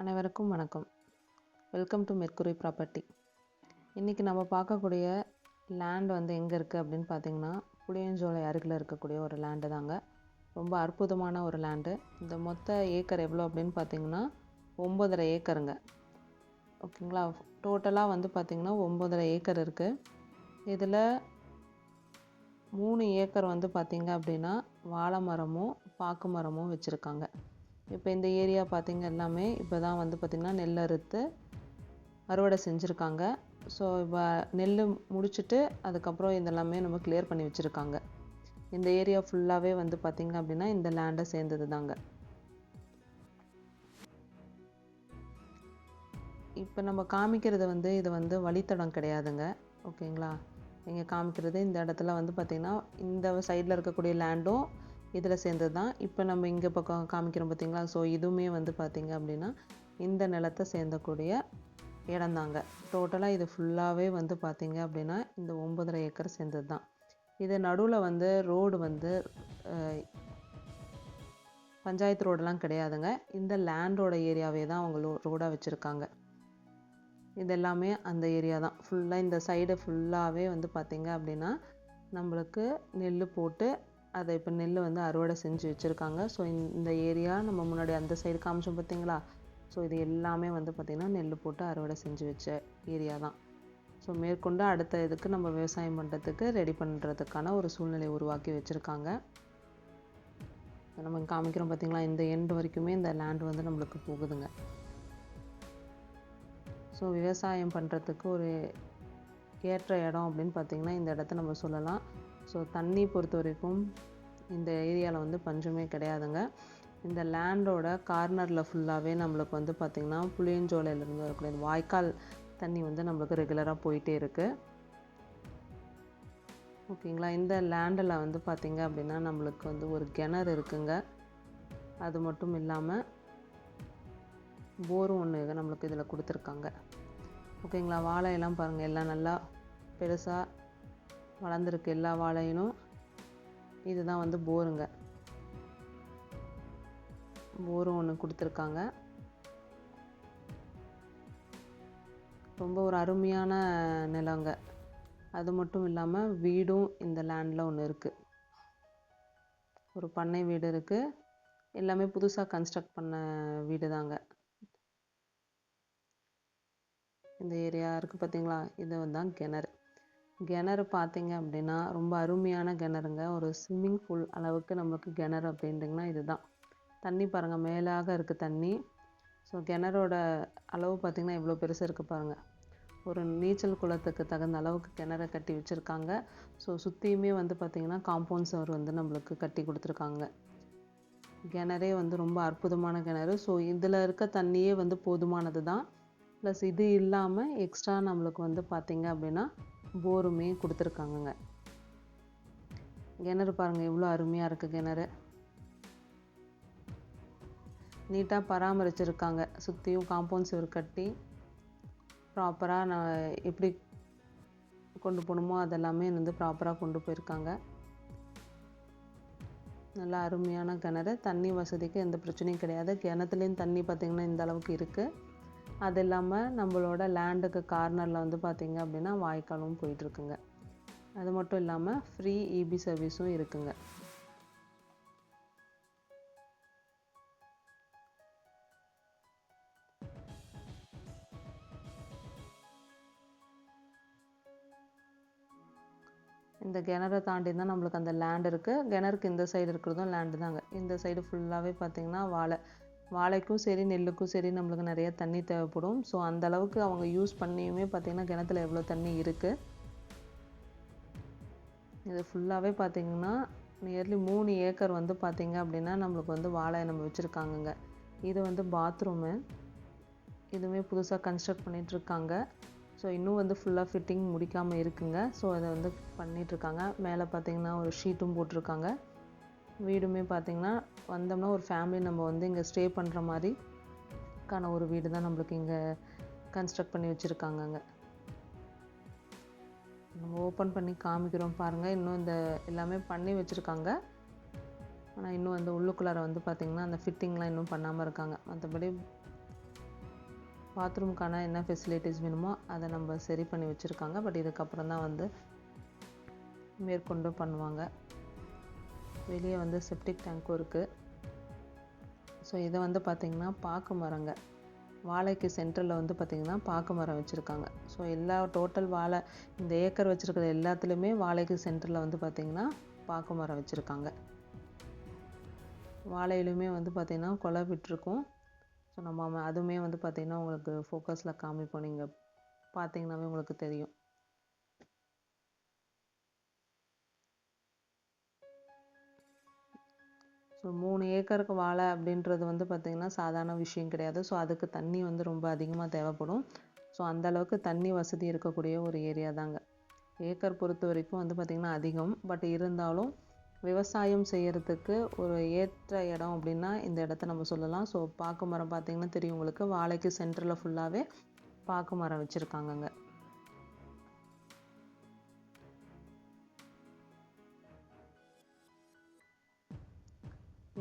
அனைவருக்கும் வணக்கம். Welcome to mercury property இன்றைக்கி நம்ம பார்க்கக்கூடிய லேண்ட் வந்து எங்கே இருக்குது அப்படின்னு பார்த்தீங்கன்னா புளியஞ்சோலை அருகில் இருக்கக்கூடிய ஒரு லேண்டு தாங்க. ரொம்ப அற்புதமான ஒரு லேண்டு இந்த மொத்த ஏக்கர் எவ்வளோ அப்படின்னு பார்த்தீங்கன்னா ஒம்பதரை ஏக்கருங்க ஓகேங்களா? டோட்டலாக வந்து பார்த்திங்கன்னா ஒம்பதரை ஏக்கர் இருக்குது இதில் மூணு ஏக்கர் வந்து பார்த்திங்க அப்படின்னா வாழை மரமும் பாக்கு மரமும் வச்சுருக்காங்க. இப்போ இந்த ஏரியா பார்த்திங்க எல்லாமே இப்போ தான் வந்து பார்த்திங்கன்னா நெல் அறுத்து அறுவடை செஞ்சுருக்காங்க. ஸோ இப்போ நெல் முடிச்சுட்டு அதுக்கப்புறம் இதெல்லாமே நம்ம கிளியர் பண்ணி வச்சுருக்காங்க. இந்த ஏரியா ஃபுல்லாகவே வந்து பார்த்திங்க அப்படின்னா இந்த லேண்டை சேர்ந்தது தாங்க. இப்போ நம்ம காமிக்கிறது வந்து இது வந்து வழித்தடம் கிடையாதுங்க. ஓகேங்களா? நீங்கள் காமிக்கிறது இந்த இடத்துல வந்து பார்த்திங்கன்னா இந்த சைடில் இருக்கக்கூடிய லேண்டும் இதில் சேர்ந்தது தான் இப்போ நம்ம இங்கே பக்கம் காமிக்கிறோம் பார்த்தீங்களா? ஸோ இதுவுமே வந்து பார்த்திங்க அப்படின்னா இந்த நிலத்தை சேர்ந்தக்கூடிய இடம்தாங்க டோட்டலாக இது ஃபுல்லாகவே வந்து பார்த்திங்க அப்படின்னா இந்த ஒம்பதரை ஏக்கர் சேர்ந்தது தான் இது நடுவில் வந்து ரோடு வந்து பஞ்சாயத்து ரோடெல்லாம் கிடையாதுங்க. இந்த லேண்டோட ஏரியாவே தான் அவங்க ரோடாக வச்சுருக்காங்க. இது எல்லாமே அந்த ஏரியா தான். ஃபுல்லாக இந்த சைடு ஃபுல்லாகவே வந்து பார்த்திங்க அப்படின்னா நம்மளுக்கு நெல் போட்டு அதை இப்போ நெல் வந்து அறுவடை செஞ்சு வச்சுருக்காங்க. ஸோ இந்த ஏரியா நம்ம முன்னாடி அந்த சைடு காமிச்சோம் பார்த்தீங்களா ஸோ இது எல்லாமே வந்து பார்த்திங்கன்னா நெல் போட்டு அறுவடை செஞ்சு வச்ச ஏரியா தான். ஸோ மேற்கொண்டு அடுத்த இதுக்கு நம்ம விவசாயம் பண்ணுறதுக்கு ரெடி பண்ணுறதுக்கான ஒரு சூழ்நிலை உருவாக்கி வச்சுருக்காங்க. நம்ம காமிக்கிறோம் பார்த்தீங்களா இந்த எண்டு வரைக்குமே இந்த லேண்ட் வந்து நம்மளுக்கு போகுதுங்க. ஸோ விவசாயம் பண்ணுறதுக்கு ஒரு ஏற்ற இடம் அப்படின்னு பார்த்திங்கன்னா இந்த இடத்த நம்ம சொல்லலாம். ஸோ தண்ணி பொறுத்த வரைக்கும் இந்த ஏரியாவில் வந்து பஞ்சமே கிடையாதுங்க. இந்த லேண்டோட கார்னரில் ஃபுல்லாகவே நம்மளுக்கு வந்து பார்த்திங்கன்னா புளியஞ்சோலையிலேருந்து வரக்கூடிய வாய்க்கால் தண்ணி வந்து நம்மளுக்கு ரெகுலராக போயிட்டே இருக்குது ஓகேங்களா இந்த லேண்டில் வந்து பார்த்திங்க அப்படின்னா நம்மளுக்கு வந்து ஒரு கிணறு இருக்குங்க. அது மட்டும் இல்லாமல் போரும் ஒன்று நம்மளுக்கு இதில் கொடுத்துருக்காங்க. ஓகேங்களா வாழையெல்லாம் பாருங்கள் எல்லாம் நல்லா பெருசாக வளர்ந்துருக்கு எல்லா வாழையினும். இதுதான் வந்து போருங்க. போரும் ஒன்று கொடுத்துருக்காங்க. ரொம்ப ஒரு அருமையான நிலங்க. அது மட்டும் இல்லாமல் வீடும் இந்த லேண்டில் ஒன்று இருக்குது ஒரு பண்ணை வீடு இருக்குது எல்லாமே புதுசாக கன்ஸ்ட்ரக்ட் பண்ண வீடு தாங்க இந்த ஏரியா இருக்குது பார்த்தீங்களா இது தான் கிணறு. கிணறு பார்த்தீங்க அப்படின்னா ரொம்ப அருமையான கிணறுங்க. ஒரு ஸ்விம்மிங் பூல் அளவுக்கு நமக்கு கிணறு அப்படின்ட்டிங்கன்னா இதுதான். தண்ணி பாருங்கள் மேலாக இருக்குது தண்ணி. ஸோ கிணறோட அளவு பார்த்திங்கன்னா இவ்வளோ பெருசாக இருக்குது பாருங்கள் ஒரு நீச்சல் குளத்துக்கு தகுந்த அளவுக்கு கிணறு கட்டி வச்சுருக்காங்க. ஸோ சுற்றியுமே வந்து பார்த்திங்கன்னா காம்பவுண்ட் சவர் வந்து நம்மளுக்கு கட்டி கொடுத்துருக்காங்க. கிணறே வந்து ரொம்ப அற்புதமான கிணறு. ஸோ இதில் இருக்க தண்ணியே வந்து போதுமானது தான் ப்ளஸ் இது இல்லாமல் எக்ஸ்ட்ரா நம்மளுக்கு வந்து பார்த்திங்க அப்படின்னா போருமே கொடுத்துருக்காங்கங்க. கிணறு பாருங்கள் எவ்வளோ அருமையாக இருக்குது கிணறு. நீட்டாக பராமரிச்சிருக்காங்க. சுற்றியும் காம்பவுண்ட் சுவர் கட்டி ப்ராப்பராக நான் எப்படி கொண்டு போகணுமோ அதெல்லாமே வந்து ப்ராப்பராக கொண்டு போயிருக்காங்க. நல்லா அருமையான கிணறு. தண்ணி வசதிக்கு எந்த பிரச்சனையும் கிடையாது. கிணத்துலேயும் தண்ணி பார்த்திங்கன்னா இந்த அளவுக்கு இருக்குது அது இல்லாமல் நம்மளோட லேண்டுக்கு கார்னரில் வந்து பார்த்திங்க அப்படின்னா வாய்க்காலும் போயிட்டுருக்குங்க. அது மட்டும் இல்லாமல் ஃப்ரீ இபி சர்வீஸும் இருக்குங்க. இந்த கிணறை தாண்டி தான் நம்மளுக்கு அந்த லேண்ட் இருக்குது கிணறுக்கு இந்த சைடு இருக்கிறதும் லேண்டு தாங்க. இந்த சைடு ஃபுல்லாகவே பார்த்திங்கன்னா வாழை. வாழைக்கும் சரி நெல்லுக்கும் சரி நம்மளுக்கு நிறைய தண்ணி தேவைப்படும். ஸோ அந்த அளவுக்கு அவங்க யூஸ் பண்ணியுமே பார்த்திங்கன்னா கிணத்துல எவ்வளோ தண்ணி இருக்குது இது ஃபுல்லாகவே பார்த்திங்கன்னா நியர்லி மூணு ஏக்கர் வந்து பார்த்திங்க அப்படின்னா நம்மளுக்கு வந்து வாழை நம்ம வச்சுருக்காங்கங்க. இது வந்து பாத்ரூமு இதுவுமே புதுசாக கன்ஸ்ட்ரக்ட் பண்ணிகிட்ருக்காங்க ஸோ இன்னும் வந்து ஃபுல்லாக ஃபிட்டிங் முடிக்காமல் இருக்குங்க. ஸோ அதை வந்து பண்ணிகிட்ருக்காங்க மேலே பார்த்திங்கன்னா ஒரு ஷீட்டும் போட்டிருக்காங்க. வீடுமே பார்த்திங்கன்னா வந்தோம்னா ஒரு ஃபேமிலி நம்ம வந்து இங்கே ஸ்டே பண்ணுற மாதிரிக்கான ஒரு வீடு தான் நம்மளுக்கு இங்கே கன்ஸ்ட்ரக்ட் பண்ணி வச்சுருக்காங்கங்க நம்ம ஓப்பன் பண்ணி காமிக்கிறோம் பாருங்கள் இன்னும் இந்த எல்லாமே பண்ணி வச்சுருக்காங்க. ஆனால் இன்னும் அந்த உள்ளுக்குள்ளார வந்து பார்த்திங்கன்னா அந்த ஃபிட்டிங்லாம் இன்னும் பண்ணாமல் இருக்காங்க. மற்றபடி பாத்ரூம்க்கான என்ன ஃபெசிலிட்டிஸ் வேணுமோ அதை நம்ம சரி பண்ணி வச்சுருக்காங்க. பட் இதுக்கப்புறம் தான் வந்து மேற்கொண்டு பண்ணுவாங்க. வெளியே வந்து செப்டிக் டேங்க்கும் இருக்குது ஸோ இதை வந்து பார்த்திங்கன்னா பாக்கு மரங்க. வாழைக்கு சென்டரில் வந்து பார்த்திங்கன்னா பாக்கு மரம் வச்சுருக்காங்க. ஸோ எல்லா டோட்டல் வாழை இந்த ஏக்கர் வச்சுருக்கிற எல்லாத்துலேயுமே வாழைக்கு சென்டரில் வந்து பார்த்திங்கன்னா பாக்கு மரம் வச்சுருக்காங்க. வாழையிலுமே வந்து பார்த்திங்கன்னா கொலை விட்டுருக்கும். ஸோ நம்ம அதுவுமே வந்து பார்த்திங்கன்னா உங்களுக்கு ஃபோக்கஸில் காமிப்போம். நீங்கள் பார்த்தீங்கன்னாவே உங்களுக்கு தெரியும். இப்போ மூணு ஏக்கருக்கு வாழை அப்படின்றது வந்து பார்த்திங்கன்னா சாதாரண விஷயம் கிடையாது. ஸோ அதுக்கு தண்ணி வந்து ரொம்ப அதிகமாக தேவைப்படும். ஸோ அந்தளவுக்கு தண்ணி வசதி இருக்கக்கூடிய ஒரு ஏரியா தாங்க. ஏக்கர் பொறுத்த வரைக்கும் வந்து பார்த்திங்கன்னா அதிகம். பட் இருந்தாலும் விவசாயம் செய்கிறதுக்கு ஒரு ஏற்ற இடம் அப்படின்னா இந்த இடத்த நம்ம சொல்லலாம். ஸோ பாக்கு மரம் பார்த்தீங்கன்னா தெரியும் உங்களுக்கு. வாழைக்கு சென்டரில் ஃபுல்லாகவே பாக்கு மரம் வச்சுருக்காங்கங்க.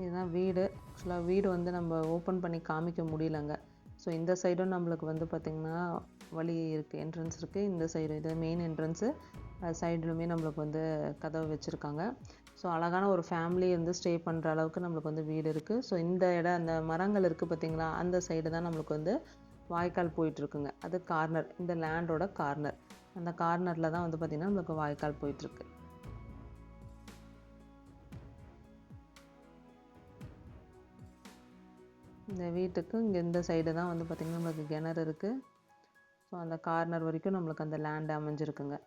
இதுதான் வீடு ஆக்சுவலாக வீடு வந்து நம்ம ஓப்பன் பண்ணி காமிக்க முடியலங்க. ஸோ இந்த சைடும் நம்மளுக்கு வந்து பார்த்திங்கன்னா வழி இருக்குது என்ட்ரன்ஸ் இருக்குது இந்த சைடு இது மெயின் என்ட்ரன்ஸு சைடுலுமே நம்மளுக்கு வந்து கதவு வச்சுருக்காங்க. ஸோ அழகான ஒரு ஃபேமிலி வந்து ஸ்டே பண்ணுற அளவுக்கு நம்மளுக்கு வந்து வீடு இருக்குது ஸோ இந்த இடம் அந்த மரங்கள் இருக்குது பார்த்தீங்களா அந்த சைடு தான் நம்மளுக்கு வந்து வாய்க்கால் போயிட்டுருக்குங்க. அது கார்னர் இந்த லேண்டோட கார்னர் அந்த கார்னரில் தான் வந்து பார்த்திங்கன்னா நம்மளுக்கு வாய்க்கால் போயிட்டுருக்கு. இந்த வீட்டுக்கு இங்கே இந்த சைடு தான் வந்து பார்த்திங்கன்னா நம்மளுக்கு கிணறு இருக்குது ஸோ அந்த கார்னர் வரைக்கும் நம்மளுக்கு அந்த லேண்ட் அமைஞ்சிருக்குங்க.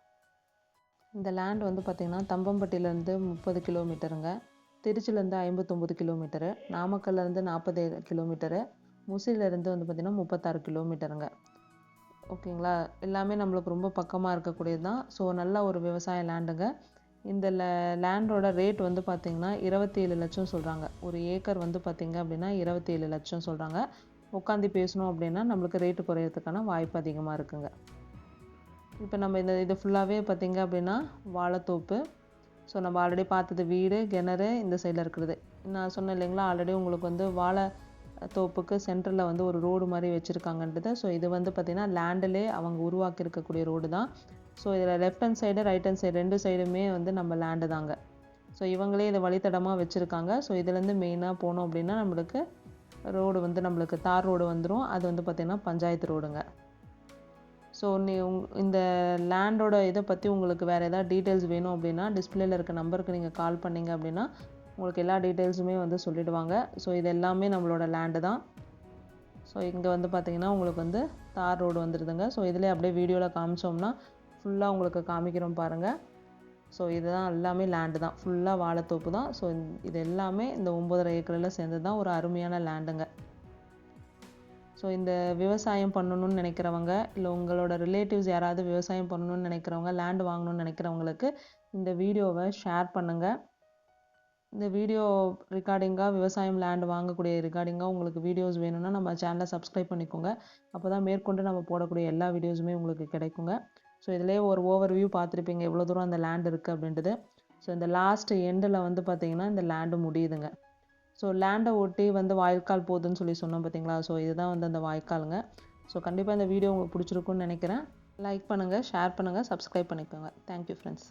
இந்த லேண்ட் வந்து பார்த்திங்கன்னா தம்பம்பட்டியிலேருந்து முப்பது கிலோமீட்டருங்க. திருச்சிலேருந்து ஐம்பத்தொம்பது கிலோமீட்டரு. நாமக்கல்லேருந்து நாற்பது கிலோமீட்டரு. முசிலேருந்து வந்து பார்த்திங்கன்னா முப்பத்தாறு கிலோமீட்டருங்க. ஓகேங்களா எல்லாமே நம்மளுக்கு ரொம்ப பக்கமாக இருக்கக்கூடியது தான் ஸோ நல்ல ஒரு விவசாய லேண்டுங்க இந்த லே லேண்டோட ரேட் வந்து பார்த்திங்கன்னா இருபத்தி ஏழு லட்சம் சொல்கிறாங்க ஒரு ஏக்கர் வந்து பார்த்திங்க அப்படின்னா இருபத்தி ஏழு லட்சம் சொல்கிறாங்க உட்காந்து பேசணும் அப்படின்னா நம்மளுக்கு ரேட்டு குறையிறதுக்கான வாய்ப்பு அதிகமாக இருக்குங்க. இப்போ நம்ம இந்த இது ஃபுல்லாகவே பார்த்திங்க அப்படின்னா வாழைத்தோப்பு. ஸோ நம்ம ஆல்ரெடி பார்த்தது வீடு கிணறு இந்த சைடில் இருக்கிறது நான் சொன்னேன் இல்லைங்களா ஆல்ரெடி உங்களுக்கு வந்து வாழை தோப்புக்கு சென்டரில் வந்து ஒரு ரோடு மாதிரி வச்சுருக்காங்கன்றது. ஸோ இது வந்து பார்த்திங்கன்னா லேண்டிலே அவங்க உருவாக்கி இருக்கக்கூடிய ரோடு தான். ஸோ இதில் left hand side right hand side ரெண்டு சைடுமே வந்து நம்ம லேண்டு தாங்க. ஸோ இவங்களே இதை வழித்தடமாக வச்சுருக்காங்க. ஸோ இதுலேருந்து மெயினாக போனோம் அப்படின்னா நம்மளுக்கு ரோடு வந்து நம்மளுக்கு தார் ரோடு வந்துடும் அது வந்து பார்த்திங்கன்னா பஞ்சாயத்து ரோடுங்க ஸோ நீ உங் இந்த லேண்டோட இதை பற்றி உங்களுக்கு வேறு ஏதாவது டீட்டெயில்ஸ் வேணும் அப்படின்னா டிஸ்பிளேல இருக்க நம்பருக்கு நீங்கள் கால் பண்ணீங்க அப்படின்னா உங்களுக்கு எல்லா டீட்டெயில்ஸுமே வந்து சொல்லிவிடுவாங்க ஸோ இது எல்லாமே நம்மளோட லேண்டு தான். ஸோ இங்கே வந்து பார்த்தீங்கன்னா உங்களுக்கு வந்து தார் ரோடு வந்துடுதுங்க ஸோ இதிலே அப்படியே வீடியோவில் காமிச்சோம்னா ஃபுல்லாக உங்களுக்கு காமிக்கிறோம் பாருங்கள் ஸோ இதுதான் எல்லாமே லேண்டு தான். ஃபுல்லாக வாழைத்தோப்பு தான். ஸோ இது எல்லாமே இந்த ஒம்பதரை ஏக்கரில் சேர்ந்து தான் ஒரு அருமையான லேண்டுங்க ஸோ இந்த விவசாயம் பண்ணணும்னு நினைக்கிறவங்க இல்லை உங்களோட ரிலேட்டிவ்ஸ் யாராவது விவசாயம் பண்ணணும்னு நினைக்கிறவங்க லேண்டு வாங்கணும்னு நினைக்கிறவங்களுக்கு இந்த வீடியோவை ஷேர் பண்ணுங்கள் இந்த வீடியோ ரெக்கார்டிங்காக விவசாயம் லேண்ட் வாங்கக்கூடிய ரெக்கார்டிங்காக உங்களுக்கு வீடியோஸ் வேணும்னா நம்ம சேனலை சப்ஸ்கிரைப் பண்ணிக்கோங்க. அப்போ தான் மேற்கொண்டு நம்ம போடக்கூடிய எல்லா வீடியோஸுமே உங்களுக்கு கிடைக்குங்க. ஸோ இதிலே ஒரு ஓவர் வியூ பார்த்துருப்பீங்க. எவ்வளோ தூரம் அந்த லேண்ட் இருக்குது அப்படின்றது. ஸோ இந்த லாஸ்ட் எண்டில் வந்து பார்த்தீங்கன்னா இந்த லேண்டு முடியுதுங்க. ஸோ லேண்டை ஒட்டி வந்து வாய்க்கால் போகுதுன்னு சொல்லி சொன்னோம் பார்த்தீங்களா? ஸோ இதுதான் வந்து அந்த வாய்க்காலுங்க. ஸோ கண்டிப்பாக இந்த வீடியோ உங்களுக்கு பிடிச்சிருக்குன்னு நினைக்கிறேன். லைக் பண்ணுங்கள் ஷேர் பண்ணுங்கள் சப்ஸ்கிரைப் பண்ணிக்கோங்க. Thank you friends